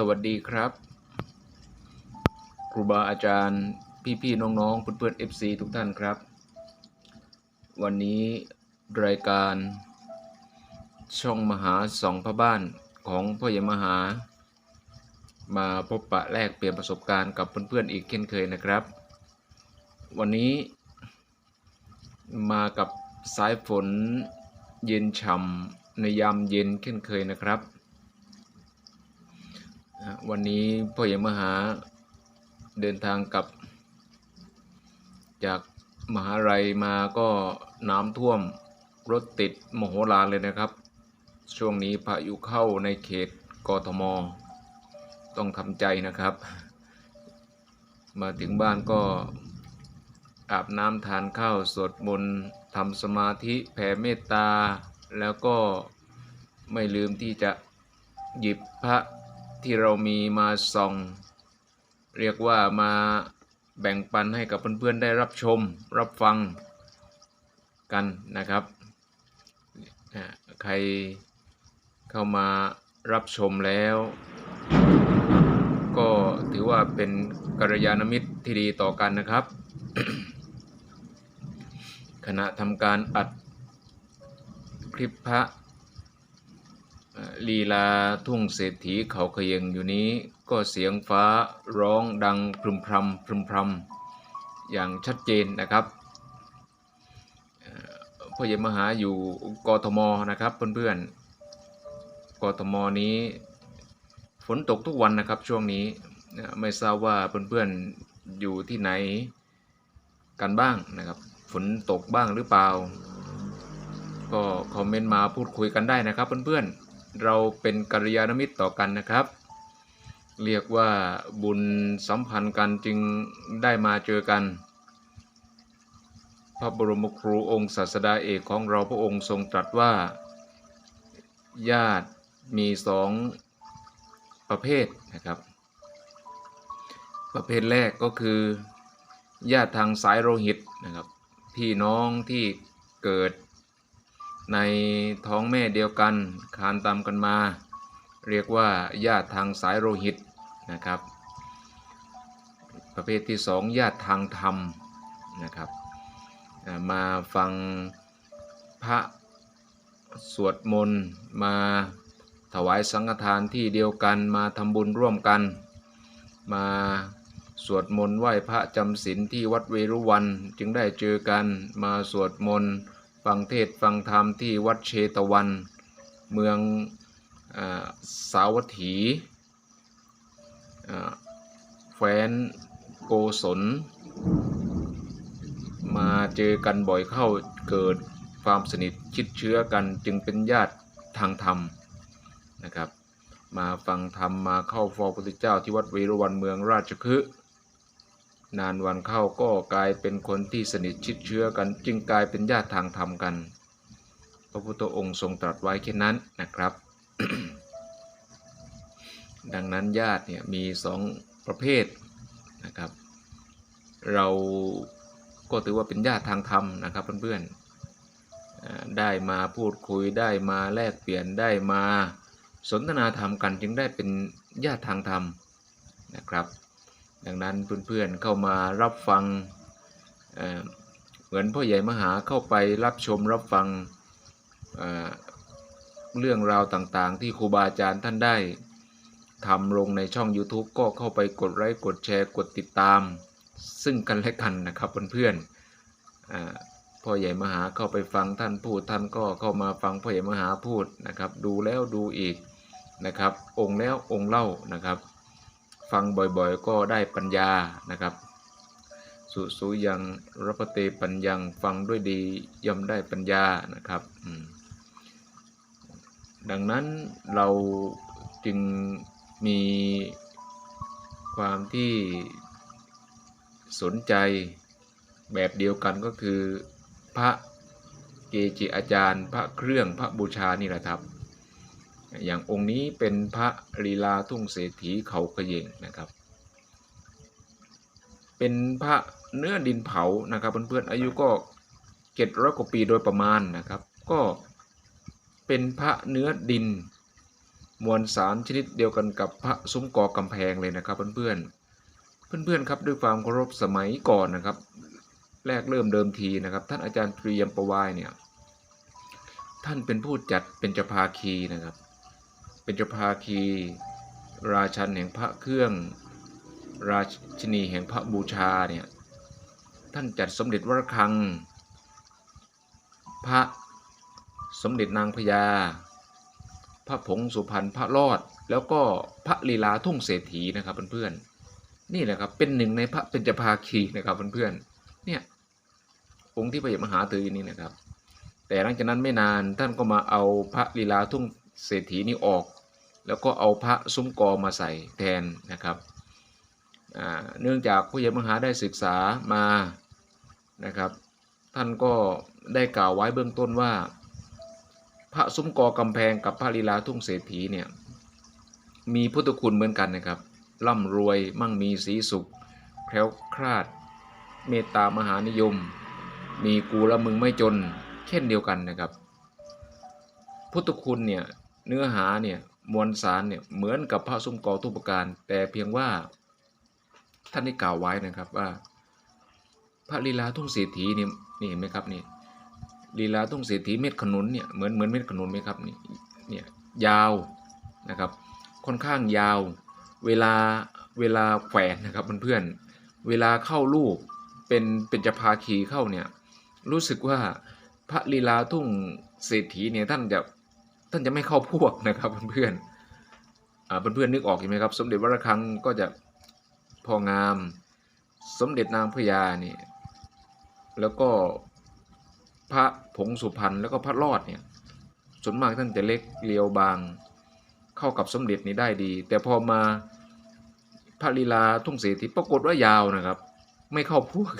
สวัสดีครับ ครูบาอาจารย์พี่ๆน้องๆเพื่อนๆ FC ทุกท่านครับ วันนี้รายการ ช่องมหาสองพระบ้านของพ่อใหญ่มหา มาพบปะแลกเปลี่ยนประสบการณ์กับเพื่อนๆอีกเช่นเคยนะครับ วันนี้มากับสายฝนเย็นฉ่ำในยามเย็นเช่นเคยนะครับ นะวันนี้พ่อใหญ่มหาเดินทางกลับ จากมหาลัยมาก็น้ำท่วมรถติดมโหฬารเลยนะครับ ช่วงนี้พายุเข้าในเขตกทม ต้องทำใจนะครับ มาถึงบ้านก็อาบน้ำทานข้าวสวดมนต์ทำสมาธิแผ่เมตตา แล้วก็ไม่ลืมที่จะหยิบพระ ที่เรามีมาส่อง เรียกว่ามาแบ่งปันให้กับเพื่อนๆได้รับชมรับฟังกันนะครับ ใครเข้ามารับชมแล้ว ก็ถือว่าเป็นกัลยาณมิตรที่ดีต่อกันนะครับ ขณะทำการอัดคลิปพระ ลีลาทุ่งเศรษฐีเขาเขยงอยู่นี้ก็เสียงฟ้าร้องดังพรึมพรำพรึมพรำอย่างชัดเจนนะครับพ่อใหญ่มหาอยู่กทมนะครับเพื่อนๆกทมนี้ ฝนตกทุกวันนะครับช่วงนี้ไม่ทราบว่าเพื่อนๆอยู่ที่ไหนกันบ้างนะครับฝนตกบ้างหรือเปล่า ก็คอมเมนต์มาพูดคุยกันได้นะครับเพื่อนๆ เราเป็นกัลยาณมิตรต่อกันนะครับ เรียกว่าบุญสัมพันธ์กันจึงได้มาเจอกัน พระบรมครูองค์ศาสดาเอกของเราพระองค์ทรงตรัสว่า ญาติมีสองประเภทนะครับ ประเภทแรกก็คือญาติทางสายโลหิตนะครับ พี่น้องที่เกิด ในท้องแม่เดียวกันคานตามกันมา เรียกว่าญาติทางสายโลหิตนะครับ ประเภทที่สองญาติทางธรรมนะครับมาฟังพระสวดมนต์มาถวายสังฆทานที่เดียวกันมาทำบุญร่วมกัน มาสวดมนต์ไหว้พระจำศีลที่วัดเวรุวันจึงได้เจอกันมาสวดมนต์ ฟังเทศฟังธรรมที่วัดเชตวัน เมืองอสาวัตถีแฟนโกศล มาเจอกันบ่อยเข้าเกิดความสนิทชิดเชื้อกันจึงเป็นญาติทางธรรมนะครับ มาฟังธรรมมาเข้าเฝ้าพระพุทธเจ้าที่วัดเวรวันเมืองราชคฤห์ นานวันเข้าก็กลายเป็นคนที่สนิทชิดเชื้อกัน จึงกลายเป็นญาติทางธรรมกัน พระพุทธองค์ทรงตรัสไว้แค่นั้นนะครับ ดังนั้นญาติเนี่ยมีสองประเภทนะครับ เราก็ถือว่าเป็นญาติทางธรรมนะครับเพื่อนๆได้มาพูดคุยได้มาแลกเปลี่ยนได้มาสนทนาธรรมกันจึงได้เป็นญาติทางธรรมนะครับ ดังนั้นเพื่อนๆเข้ามารับฟังเเหมือนพ่อใหญ่มหาเข้าไปรับชมรับฟังเเรื่องราวต่างๆ ที่ครูบาอาจารย์ท่านได้ทำลงในช่อง YouTube ก็เข้าไปกดไลค์กดแชร์กดติดตาม ซึ่งกันและกันนะครับเพื่อนๆพ่อใหญ่มหาเข้าไปฟังท่านพูดท่านก็เข้ามาฟังพ่อใหญ่มหาพูดนะครับ ดูแล้วดูอีกนะครับ องค์แล้วองค์เล่านะครับ ฟังบ่อยๆ ก็ได้ปัญญานะครับ สุสุยังรัพเตปัญญังฟังด้วยดีย่อมได้ปัญญานะครับ ดังนั้นเราจึงมีความที่สนใจแบบเดียวกันก็คือพระเกจิอาจารย์ พระเครื่องพระบูชานี่แหละครับ อย่างองค์นี้เป็นพระลีลาทุ่งเศรษฐีเขาขยงนะครับ เป็นพระเนื้อดินเผานะครับเพื่อนๆอายุก็เจ็ดร้อยกว่าปีโดยประมาณนะครับ ก็เป็นพระเนื้อดิน มวลสารชนิดเดียวกันกับพระซุ้มกอกำแพงเลยนะครับเพื่อนๆเพื่อนๆครับด้วยความเคารพสมัยก่อนนะครับ แรกเริ่มเดิมทีนะครับ ท่านอาจารย์เตรียมประวายเนี่ยท่านเป็นผู้จัดเป็นจภาคีนะครับ เป็นเจาภาคี ราชันแห่งพระเครื่อง ราชนีแห่งพระบูชาเนี่ยท่านจัดสมเด็จวรคัง พระสมเด็จนางพญา พระผงสุพรรณพระรอด แล้วก็พระลีลาทุ่งเศรษฐีนะครับเพื่อนๆนี่แหละครับเป็นหนึ่งในพระเป็นจภาคีนะครับเพื่อนๆเนี่ยองค์ที่พระยามหาตือนี่นะครับ แต่หลังจากนั้นไม่นานท่านก็มาเอาพระลีลาทุ่งเศรษฐีนี้ออก แล้วก็เอาพระซุ้มกอมาใส่แทนนะครับเนื่องจากผู้ใหญ่มหาได้ศึกษามานะครับ ท่านก็ได้กล่าวไว้เบื้องต้นว่า พระซุ้มกอกำแพงกับพระลีลาทุ่งเศรษฐีเนี่ยมีพุทธคุณเหมือนกันนะครับร่ำรวยมั่งมีสีสุขแคล้วคลาด เมตตามหานิยม มีกูและมึงไม่จนเช่นเดียวกันนะครับ พุทธคุณเนี่ยเนื้อหาเนี่ย มวลสารเนี่ยเหมือนกับพระซุ้มกอทุกประการ แต่เพียงว่าท่านได้กล่าวไว้นะครับว่า พระลีลาทุ่งเศรษฐีเนี่ยนี่เห็นไหมครับนี่ลีลาทุ่งเศรษฐีเม็ดขนุนเนี่ยเหมือนเหมือนเม็ดขนุนไหมครับนี่เนี่ยยาวนะครับ ค่อนข้างยาว เวลาเวลาแขวนนะครับเพื่อนๆเวลาเข้าลูกเป็นเป็นจะพาคีเข้าเนี่ยรู้สึกว่าพระลีลาทุ่งเศรษฐีเนี่ยท่านจะ ท่านจะไม่เข้าพวกนะครับเพื่อนๆอ่าเพื่อนๆนึกออกใช่ไหมครับ สมเด็จวรคังก็จะพองาม สมเด็จนางพญาเนี่ยแล้วก็พระผงสุพรรณแล้วก็พระรอดเนี่ยส่วนมากท่านจะเล็กเรียวบางเข้ากับสมเด็จนี้ได้ดี แต่พอมาพระลีลาทุ่งเศรษฐีปรากฏว่ายาวนะครับ ไม่เข้าพวก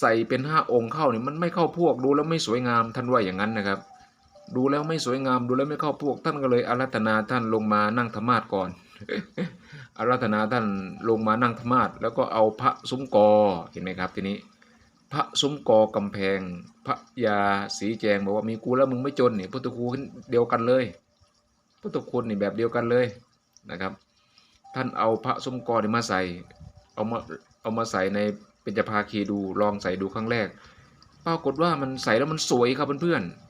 ใส่เป็นห้าองค์เข้าเนี่ยมันไม่เข้าพวกดูแล้วไม่สวยงามท่านว่าอย่างนั้นนะครับ ดูแล้วไม่สวยงามดูแล้วไม่เข้าพวก ท่านก็เลยอารัธนาท่านลงมานั่งธรรมาสก่อนอารัธนาท่านลงมานั่งธรรมาสแล้วก็เอาพระซุ้มกอเห็นไหมครับทีนี้ พระซุ้มกอกำแพง พระยาสีแจงบอกว่ามีกูแล้วมึงไม่จนเนี่ยพุทธคุณเดียวกันเลยพุทธคุณนี่แบบเดียวกันเลยนะครับ ท่านเอาพระซุ้มกอนี่มาใส่เอามาเอามาใส่ในเป็นจภาคีดูลองใส่ดูครั้งแรก ปรากฏว่ามันใส่แล้วมันสวยครับเพื่อนๆ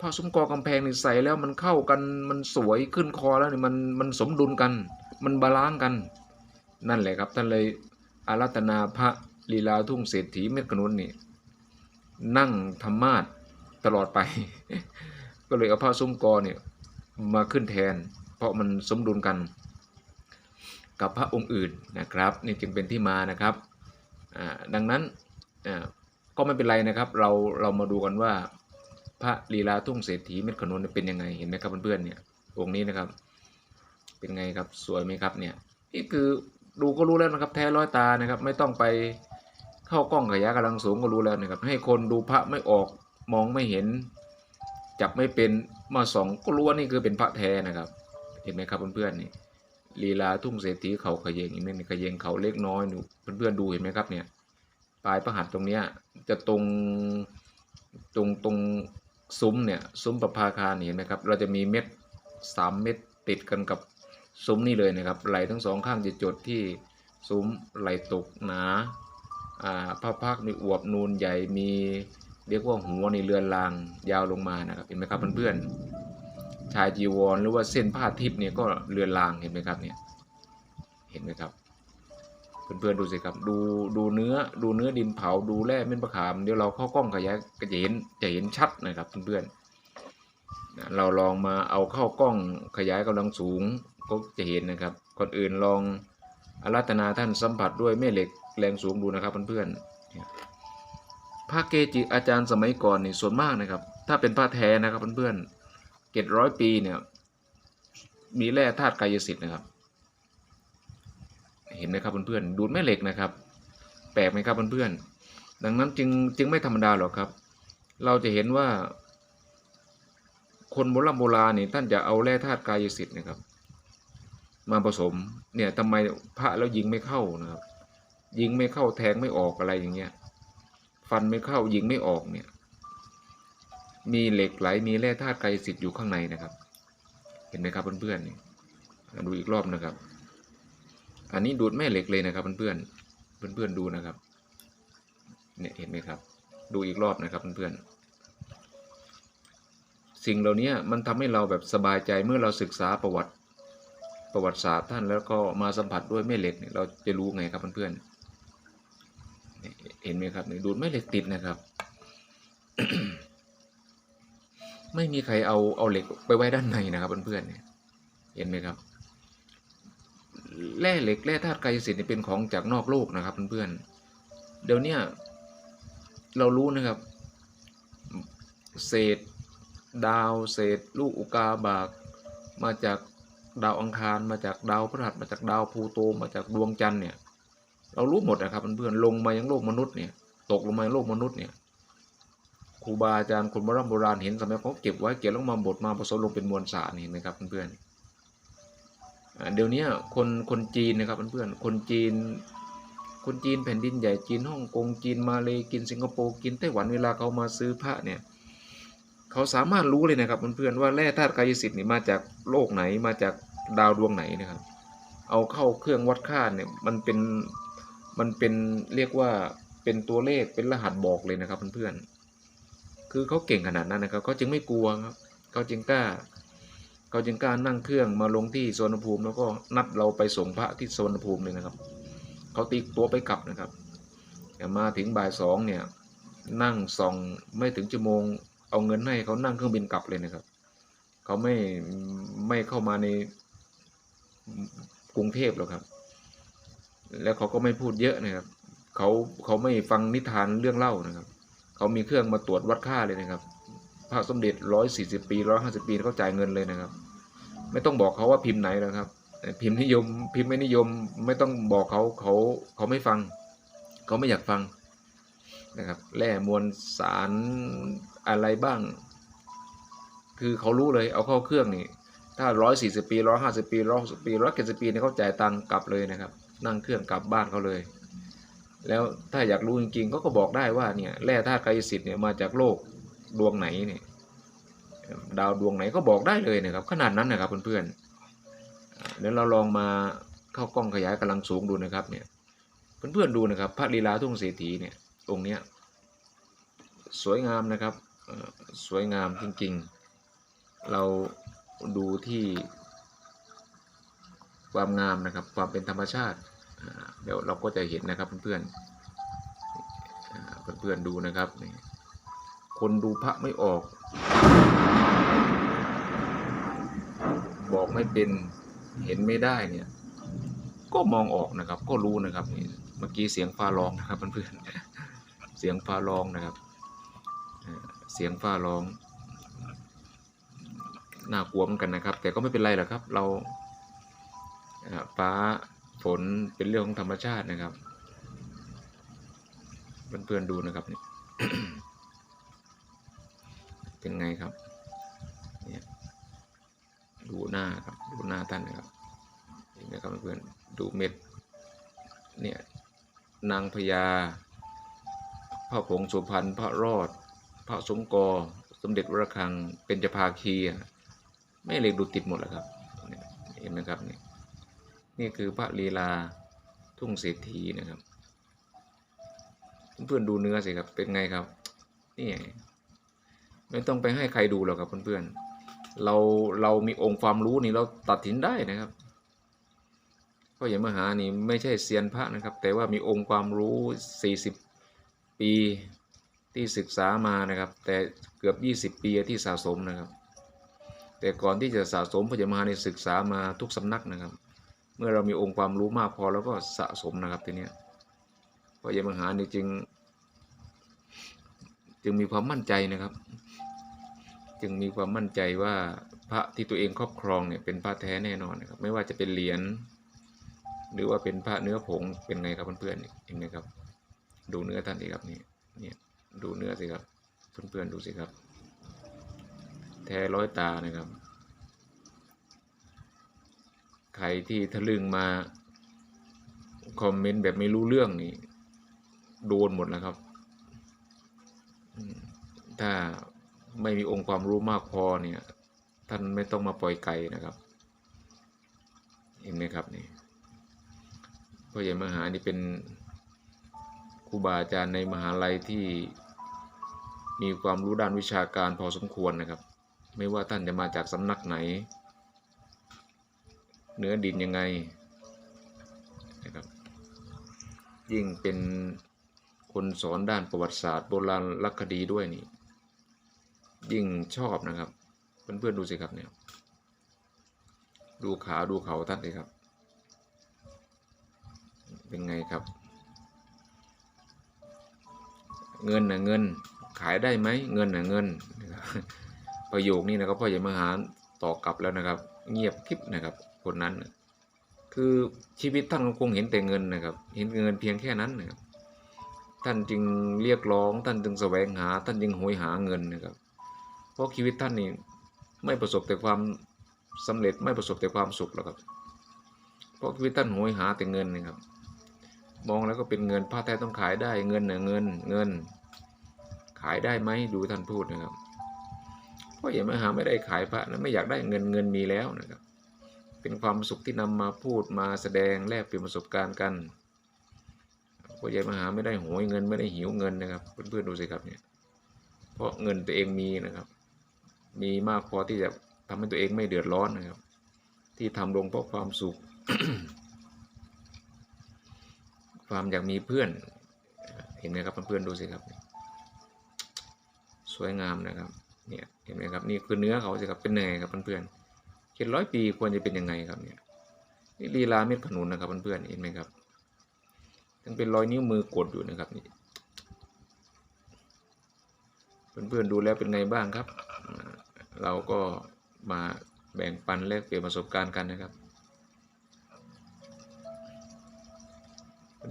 พระซุ้มกอกำแพงนี่ใส่แล้วมันเข้ากันมันสวยขึ้นคอแล้วนี่มันมันสมดุลกัน มันบาลานซ์กัน นั่นแหละครับท่านเลยอารัตนาพระลีลาทุ่งเศรษฐีเม็ดขนุนนี่นั่งธรรมาสตลอดไป ก็เลยเอาพระซุ้มกอเนี่ยมาขึ้นแทน เพราะมันสมดุลกัน กับพระองค์อื่นนะครับ นี่จึงเป็นที่มานะครับดังนั้นก็ไม่เป็นไรนะครับ เราเรามาดูกันว่า พระลีลาทุ่งเศรษฐีเม็ดขนุนเป็นยังไงเห็นไหมครับเพื่อนๆเนี่ยองค์นี้นะครับ เป็นไงครับสวยไหมครับเนี่ยนี่คือดูก็รู้แล้วนะครับ แท้ร้อยตานะครับ ไม่ต้องไปเข้ากล้องขยายกำลังสูงก็รู้แล้วนะครับ ให้คนดูพระไม่ออกมองไม่เห็น จับไม่เป็นมาสองก็รู้ว่านี่คือเป็นพระแท้นะครับ เห็นไหมครับเพื่อนๆนี่ลีลาทุ่งเศรษฐีเขาขยเยงอีกนิดนึงขยเยงเขาเล็กน้อยหนูเพื่อนๆดูเห็นไหมครับเนี่ยปลายประหัตตรงเนี้ยจะตรงตรงตรง ซุ้มเนี่ยซุ้มประภาคารเห็นไหมครับ เราจะมีเม็ดสามเม็ดติดกันกับซุ้มนี่เลยนะครับ ไหลทั้งสองข้างจะจดที่ซุ้มไหลตกหนาอ่าพระพักมีอวบนูนใหญ่มีเรียกว่าหัวในเรือนรางยาวลงมานะครับเห็นไหมครับเพื่อนๆชายจีวรหรือว่าเส้นผ้าทิพย์เนี่ยก็เรือนรางเห็นไหมครับเนี่ยเห็นไหมครับ เพื่อนๆดูสิครับ ดูดูเนื้อดูเนื้อดินเผาดูแร่เม็ดมะขามเดี๋ยวเราเข้ากล้องขยายก็จะเห็นจะเห็นชัดนะครับเพื่อนๆเราลองมาเอาเข้ากล้องขยายกำลังสูงก็จะเห็นนะครับก่อนอื่นลองอารัตนาท่านสัมผัสด้วยแม่เหล็กแรงสูงดูนะครับเพื่อนๆพระเกจิอาจารย์สมัยก่อนนี่ส่วนมากนะครับ ถ้าเป็นพระแท้นะครับเพื่อนๆเจ็ดร้อยปีเนี่ยมีแร่ธาตุกายสิทธิ์นะครับ เห็นไหมครับเพื่อนๆดูดแม่เหล็กนะครับ แปลกไหมครับเพื่อนๆดังนั้นจึงจึงไม่ธรรมดาหรอกครับ เราจะเห็นว่า คนโบราณโบราณนี่ท่านจะเอาแร่ธาตุกายสิทธิ์นะครับ มาผสมเนี่ยทำไมพระแล้วยิงไม่เข้านะครับ ยิงไม่เข้าแทงไม่ออกอะไรอย่างเงี้ยฟันไม่เข้ายิงไม่ออกเนี่ย มีเหล็กไหลมีแร่ธาตุกายสิทธิ์อยู่ข้างในนะครับ เห็นไหมครับเพื่อนๆนี่ดูอีกรอบนะครับ อันนี้ดูดแม่เหล็กเลยนะครับเพื่อนๆเพื่อนๆดูนะครับ เนี่ยเห็นไหมครับ ดูอีกรอบนะครับเพื่อนๆสิ่งเหล่านี้มันทำให้เราแบบสบายใจเมื่อเราศึกษาประวัติประวัติศาสตร์ท่านแล้วก็มาสัมผัสด้วยแม่เหล็กเนี่ยเราจะรู้ไงครับเพื่อนๆเห็นไหมครับดูดแม่เหล็กติดนะครับ ไม่มีใครเอาเอาเหล็กไปไว้ด้านในนะครับเพื่อนๆเนี่ยเห็นไหมครับ แร่เหล็กแร่ธาตุกายสิทธิ์เนี่ยเป็นของจากนอกโลกนะครับเพื่อนๆเดี๋ยวนี้เรารู้นะครับ เศษดาวเศษลูกอุกาบาก มาจากดาวอังคารมาจากดาวพฤหัสมาจากดาวพลูโตมาจากดวงจันทร์เนี่ย เรารู้หมดนะครับเพื่อนๆลงมายังโลกมนุษย์เนี่ยตกลงมายังโลกมนุษย์เนี่ยครูบาอาจารย์คนโบราณโบราณเห็นสมัยเขาเก็บไว้เก็บลงมาบดมาผสมลงเป็นมวลสารนี่เห็นไหมครับเพื่อนๆ เดี๋ยวนี้คนคนจีนนะครับเพื่อนๆคนจีน คนจีนแผ่นดินใหญ่จีนฮ่องกงจีนมาเลยกินสิงคโปร์กินไต้หวันเวลาเขามาซื้อพระเนี่ยเขาสามารถรู้เลยนะครับเพื่อนๆว่าแร่ธาตุกายสิทธิ์นี่มาจากโลกไหนมาจากดาวดวงไหนนะครับ เอาเข้าเครื่องวัดค่าเนี่ยมันเป็นมันเป็นเรียกว่าเป็นตัวเลขเป็นรหัสบอกเลยนะครับเพื่อนๆคือเขาเก่งขนาดนั้นนะครับเขาจึงไม่กลัวครับเขาจึงกล้า เขาจึงกล้านั่งเครื่องมาลงที่สวนภูมิ แล้วก็นัดเราไปส่งพระที่สวนภูมิเลยนะครับ เขาตีตัวไปกลับนะครับแต่มาถึงบ่ายสองเนี่ยนั่งส่องไม่ถึงชั่วโมง เอาเงินให้เขานั่งเครื่องบินกลับเลยนะครับ เขาไม่ไม่เข้ามาในกรุงเทพหรอกครับ แล้วเขาก็ไม่พูดเยอะนะครับเขาเขาไม่ฟังนิทานเรื่องเล่านะครับ เขามีเครื่องมาตรวจวัดค่าเลยนะครับ พระสมเด็จร้อยสี่สิบปีร้อยห้าสิบปีเขาจ่ายเงินเลยนะครับ ไม่ต้องบอกเขาว่าพิมพ์ไหนแล้วครับ พิมพ์นิยมพิมพ์ไม่นิยมไม่ต้องบอกเขาเขาเขาไม่ฟัง เขาไม่อยากฟังนะครับแร่มวลสารอะไรบ้าง คือเขารู้เลยเอาเข้าเครื่องนี่ถ้าร้อยสี่สิบปีร้อยห้าสิบปีร้อยสิบปีร้อยเจ็ดสิบปีเนี่ยเขาจ่ายตังค์กลับเลยนะครับ นั่งเครื่องกลับบ้านเขาเลย แล้วถ้าอยากรู้จริงๆเขาก็บอกได้ว่าเนี่ยแร่ธาตุกายสิทธิ์เนี่ยมาจากโลก ดวงไหนเนี่ยดาวดวงไหนก็บอกได้เลยนะครับ ขนาดนั้นนะครับเพื่อนๆเดี๋ยวเราลองมาเข้ากล้องขยายกำลังสูงดูนะครับเนี่ยเพื่อนๆดูนะครับ พระลีลาทุ่งเศรษฐีเนี่ยองค์เนี้ยสวยงามนะครับสวยงามจริงๆ เราดูที่ความงามนะครับ ความเป็นธรรมชาติเดี๋ยวเราก็จะเห็นนะครับเพื่อนๆเพื่อนๆดูนะครับนี่ คนดูพระไม่ออก บอกไม่เป็นเห็นไม่ได้เนี่ย ก็มองออกนะครับ ก็รู้นะครับเมื่อกี้เสียงฟ้าร้องนะครับเพื่อนๆเสียงฟ้าร้องนะครับ เสียงฟ้าร้องน่ากลัวเหมือนกันนะครับ แต่ก็ไม่เป็นไรหรอกครับ เราฟ้าฝนเป็นเรื่องของธรรมชาตินะครับ เพื่อนๆดูนะครับนี่ เป็นไงครับเนี่ยดูหน้าครับดูหน้าท่านนะครับเห็นไหมครับเพื่อนดูเม็ดเนี่ยนางพญาพระผงสุพรรณพระรอด พระสมกอสมเด็จวรคังเป็นจภาคีอะไม่เหล็กดูติดหมดแล้วครับเนี่ยเห็นไหมครับนี่นี่คือพระลีลาทุ่งเศรษฐีนะครับ เพื่อนดูเนื้อสิครับเป็นไงครับนี่ ไม่ต้องไปให้ใครดูหรอกครับเพื่อนๆเราเรามีองค์ความรู้นี่เราตัดสินได้นะครับพ่อใหญ่มหานี่ไม่ใช่เซียนพระนะครับ แต่ว่ามีองค์ความรู้ 40 ปีที่ศึกษามานะครับ แต่เกือบ 20 ปีที่สะสมนะครับ แต่ก่อนที่จะสะสมพ่อใหญ่มหานี่ศึกษามาทุกสำนักนะครับ เมื่อเรามีองค์ความรู้มากพอแล้วก็สะสมนะครับทีนี้พ่อใหญ่มหานี่จึง จึงมีความมั่นใจนะครับ จึงมีความมั่นใจว่าพระที่ตัวเองครอบครองเนี่ยเป็นพระแท้แน่นอนนะครับไม่ว่าจะเป็นเหรียญหรือว่าเป็นพระเนื้อผงเป็นไงครับเพื่อนๆเห็นไหมครับ ดูเนื้อท่านสิครับนี่เนี่ยดูเนื้อสิครับเพื่อนๆดูสิครับ แท้ร้อยตานะครับ ใครที่ทะลึ่งมาคอมเมนต์แบบไม่รู้เรื่องนี่โดนหมดแล้วครับ ถ้า ไม่มีองค์ความรู้มากพอเนี่ยท่านไม่ต้องมาปล่อยไก่นะครับ เห็นไหมครับนี่พ่อใหญ่มหานี่เป็นครูบาอาจารย์ในมหาลัยที่มีความรู้ด้านวิชาการพอสมควรนะครับ ไม่ว่าท่านจะมาจากสำนักไหน เนื้อดินยังไงนะครับ ยิ่งเป็นคนสอนด้านประวัติศาสตร์โบราณลักคดีด้วยนี่ ยิ่งชอบนะครับเพื่อนๆดูสิครับเนี่ยดูขาดูเขาท่านสิครับ เป็นไงครับ เงินนะเงินขายได้ไหมเงินนะเงิน ประโยคนี้นะครับพ่อใหญ่มหาตอบกลับแล้วนะครับ เงียบกริบนะครับ คนนั้น คือชีวิตท่านคงเห็นแต่เงินนะครับ เห็นเงินเพียงแค่นั้นนะครับท่านจึงเรียกร้องท่านจึงแสวงหา ท่านจึงโหยหาเงินนะครับ เพราะชีวิตท่านนี่ไม่ประสบแต่ความสำเร็จไม่ประสบแต่ความสุขหรอกครับ เพราะชีวิตท่านโหยหาแต่เงินนะครับ มองแล้วก็เป็นเงินผ้าแท้ต้องขายได้เงินเน่ะเงินเงิน ขายได้ไหมดูท่านพูดนะครับเพราะอย่ามาหาไม่ได้ขายพระนะไม่อยากได้เงินเงินมีแล้วนะครับ เป็นความสุขที่นำมาพูดมาแสดงแลกเปลี่ยนประสบการณ์กันเพราะอย่ามาหาไม่ได้โหยเงินไม่ได้หิวเงินนะครับ เพื่อนๆดูสิครับเนี่ยเพราะเงินตัวเองมีนะครับ มีมากพอที่จะทำให้ตัวเองไม่เดือดร้อนนะครับ ที่ทำลงเพราะความสุข ความอยากมีเพื่อน เห็นไหมครับเพื่อนๆดูสิครับ สวยงามนะครับเนี่ยเห็นไหมครับนี่คือเนื้อเขาสิครับเป็นยังไงครับเพื่อนๆเจ็ดร้อยปีควรจะเป็นยังไงครับเนี่ยนี่ลีลาเม็ดขนุนนะครับเพื่อนๆเห็นไหมครับยังเป็นรอยนิ้วมือกดอยู่นะครับนี่เพื่อนๆดูแล้วเป็นไงบ้างครับ เราก็มาแบ่งปันแลกเปลี่ยนประสบการณ์กันนะครับ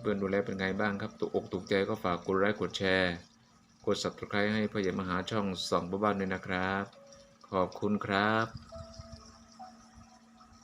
เพื่อนๆดูแลเป็นไงบ้างครับถูกอกถูกใจก็ฝากกดไลค์กดแชร์ กด subscribe ให้พ่อใหญ่มหาช่องส่องบ้านๆด้วยนะครับ ขอบคุณครับ